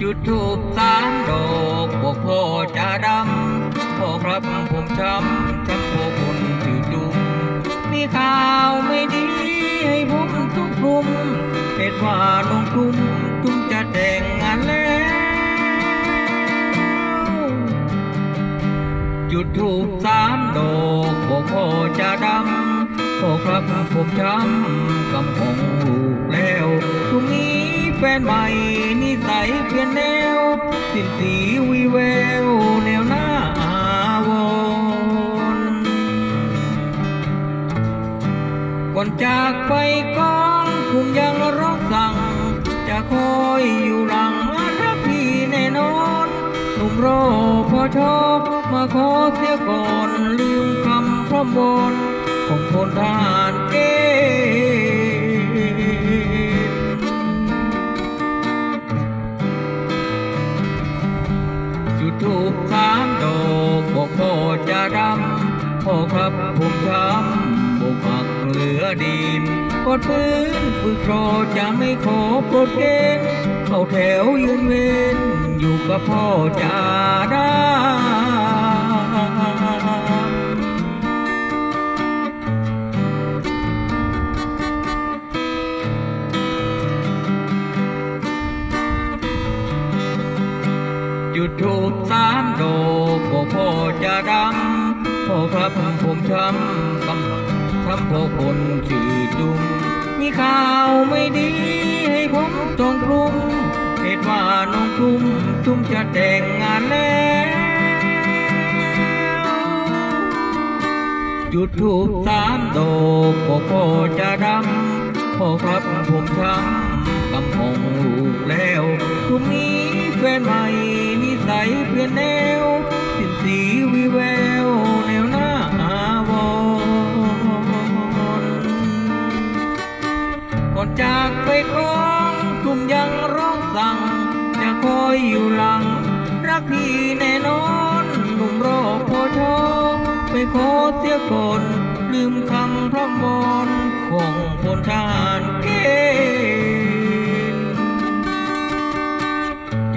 จุดทูบสามดอกบอกพ่อจะดำพ่อครับผมช้ำช้ำโคคนถือดุมมีข่าวไม่ดีให้ผมทุกกลุ่มเหตุว่าน้องกลุ่มจุ่มจะแต่งงานแล้ว จุดทูบสามดอกบอกพ่อจะดำ พ่อครับผมช้ำกำของลูกแล้วทุกนี้แฟนใหม่นิสัยเปลี่ยนแนว สิ้นสีวิแววแนวหน้าอาวรณ์ก่อนจากไปก้องคุณยังร้องสั่ง จะคอยอยู่หลังรักพี่แน่นอนหนุ่มรอพอชอบมาขอเสียก่อนลืมคำพร่ำบน ของพลทหารเกณฑ์จุดทูบสามดอกบอกพ่อจะดำพ่อครับผมช้ำบอกหักเหลือดินกดปืนฝึกรอจะไม่ขอโปรดเกณฑ์เข้าแถวยืนเว้นอยู่กับพ่อจะด จุดทูบสามดอกบอกพ่อจะดำพ่อครับผมช้ำกำช้ำพราะคนชื่อดุมมีข่าวไม่ดีให้ผมต้องกลุ้มเหตุว่าน้องกลุ้มจุ่มจะแต่งงานแล้ว จุดทูบสามดอกบอกพ่อจะดำพ่อครับผมช้ำกำพงลูกแล้วพรุ่งนี้แฟนใหม่ ลี่ยนแนวสิ้นสีวิแววแนวหน้าอาวรก่อนจากไปของกลุ่มยังร้องสั่ง จะคอยอยู่หลัง รักพี่แน่นอนหนุ่มรอพอชอไปขอเสียก่อนลืมคำพระมรของพลทหาร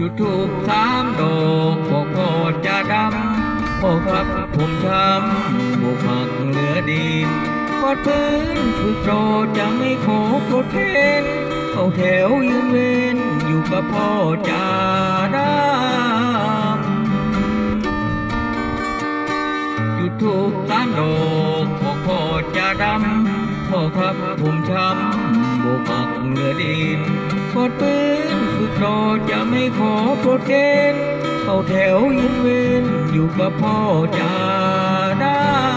จุดทูบสามดอกบอกพ่อจะดำพ่อครับผมช้ำบุกหักเหลือดินกอดพื้นฝึกรอจะไม่ขอโปรดเทนเข้าแถวยืนเว้นอยู่กับพ่อจะดำจุดทูบสามดอกบอกพ่อจะดำพ่อครับผมช้ำ บกักเหลือดินกอดปืนฝึกรอจะไม่ขอโปรดเกณฑ์เข้าแถวยืนเว้นอยู่กับพ่อจะดำ